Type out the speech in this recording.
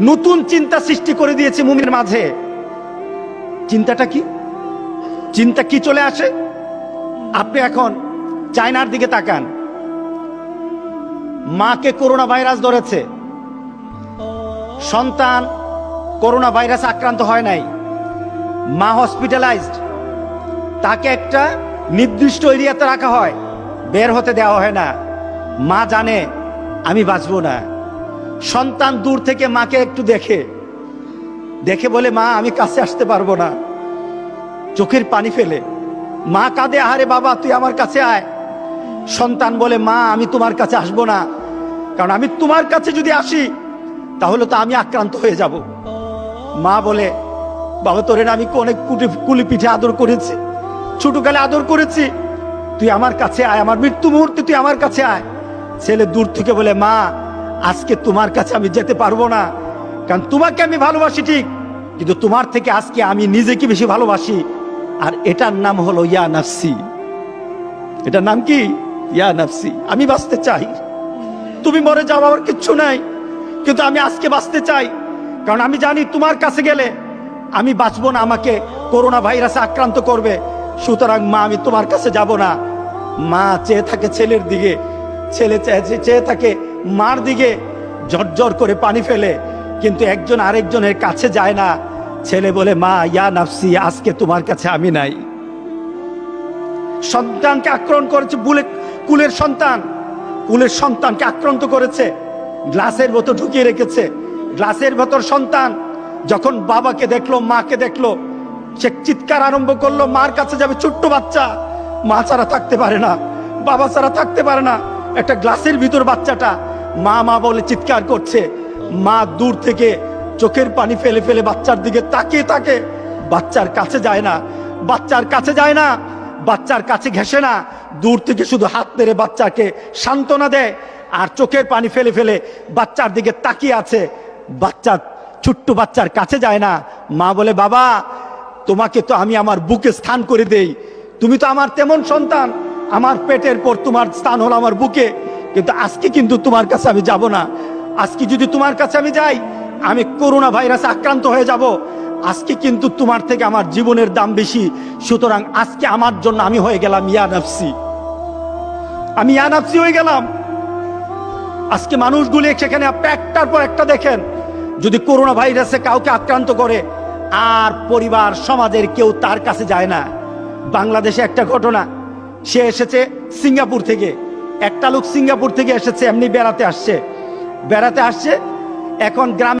নতুন চিন্তা সৃষ্টি করে দিয়েছে মুমিনের মাঝে। চিন্তাটা কি? চিন্তা কি চলে আসে? আপনি এখন চায়নার দিকে তাকান। মাকে করোনা ভাইরাস ধরেছে। সন্তান করোনা ভাইরাস আক্রান্ত হয় নাই। মা হসপিটালাইজড। তাকে একটা নির্দিষ্ট এরিয়াতে রাখা হয়। বের হতে দেওয়া হয় না। মা জানে, আমি বাঁচবো না। সন্তান দূর থেকে মাকে একটু দেখে। দেখে বলে, মা, আমি কাছে আসতে পারব না। চোখের পানি ফেলে। মা কাঁদে, আহারে বাবা, তুই আমার কাছে আয়। সন্তান বলে, মা, আমি তোমার কাছে আসব না। কারণ আমি তোমার কাছে যদি আসি, তাহলে তো আমি আক্রান্ত হয়ে যাব। মা বলে, বাবা, তোরে আমি অনেক কুটি, কুলি পিঠে আদর করেছি। ছোটকালে আদর করেছি। তুই আমার কাছে আয়, আমার মৃত্যু মুহূর্তে তুই আমার কাছে আয়। ছেলে দূর থেকে বলে, মা আজকে তোমার কাছে আমি যেতে পারব না। কারণ তোমাকে আমি ভালোবাসি ঠিক, কিন্তু তোমার থেকে আজকে আমি নিজেকে বেশি ভালোবাসি। আর এটার নাম হলো ইয়া নাফসি। এটার নাম কি? ইয়া নাফসি। আমি বাঁচতে চাই। তুমি মরে যাও, আমার কিচ্ছু নাই। কিন্তু আমি আজকে বাঁচতে চাই। কারণ আমি জানি তোমার কাছে গেলে আমি বাঁচবো না, আমাকে করোনা ভাইরাসে আক্রান্ত করবে। সুতরাং মা, আমি তোমার কাছে যাব না। মা চেয়ে থাকে ছেলের দিকে। ছেলে চেয়ে চেয়ে থাকে মার দিকে ঝরঝর করে পানি ফেলে, কিন্তু একজন আরেকজনের কাছে যায় না। ছেলে বলে, মা, ইয়া নাফসি, আজকে তোমার কাছে আমি নাই। সন্তানকে আক্রমণ করেছে বুলে কুলের সন্তান। কুলের সন্তানকে আক্রান্ত করেছে, গ্লাসের ভেতর ঢুকিয়ে রেখেছে। গ্লাসের ভেতর সন্তান যখন বাবাকে দেখল, মাকে দেখল, সে চিৎকার আরম্ভ করল, মার কাছে যাবে ছোট্ট বাচ্চা। মা ছাড়া থাকতে পারে না, বাবা ছাড়া থাকতে পারে না। একটা গ্লাসের ভিতর বাচ্চাটা মা মা বলে চিৎকার করছে। মা দূর থেকে চোখের পানি ফেলে ফেলে বাচ্চার দিকে তাকিয়ে তাকে বাচ্চার কাছে যায় না। বাচ্চার কাছে যায় না। বাচ্চার কাছে ঘেসে না। দূর থেকে শুধু হাত মেরে বাচ্চাকে সান্ত্বনা দেয়। আর চোখের পানি ফেলে ফেলে বাচ্চার দিকে তাকিয়ে আছে। বাচ্চা, ছোট্ট বাচ্চার কাছে যায় না। মা বলে, বাবা, তোমাকে তো আমি আমার বুকে স্থান করে দেই। তুমি তো আমার তেমন সন্তান। আমার পেটের পর তোমার স্থান হলো আমার বুকে। কিন্তু আজকে কিন্তু তোমার কাছে আমি যাব না। আজকে যদি তোমার কাছে আমি যাই, আমি করোনা ভাইরাসে আক্রান্ত হয়ে যাব। আজকে কিন্তু তোমার থেকে আমার জীবনের দাম বেশি। সুতরাং আজকে আমার জন্য আমি হয়ে গেলাম ইয়া নাফসি। আমি ইয়া নাফসি হয়ে গেলাম। আজকে মানুষগুলি সেখানে একটার পর একটা দেখেন, যদি করোনা ভাইরাসে কাউকে আক্রান্ত করে, আর পরিবার, সমাজের কেউ তার কাছে যায় না। বাংলাদেশে একটা ঘটনা, সে এসেছে সিঙ্গাপুর থেকে। একটা লোক সিঙ্গাপুর থেকে এসেছে এমনি বেড়াতে আসছে। বেড়াতে আসছে এখন গ্রামে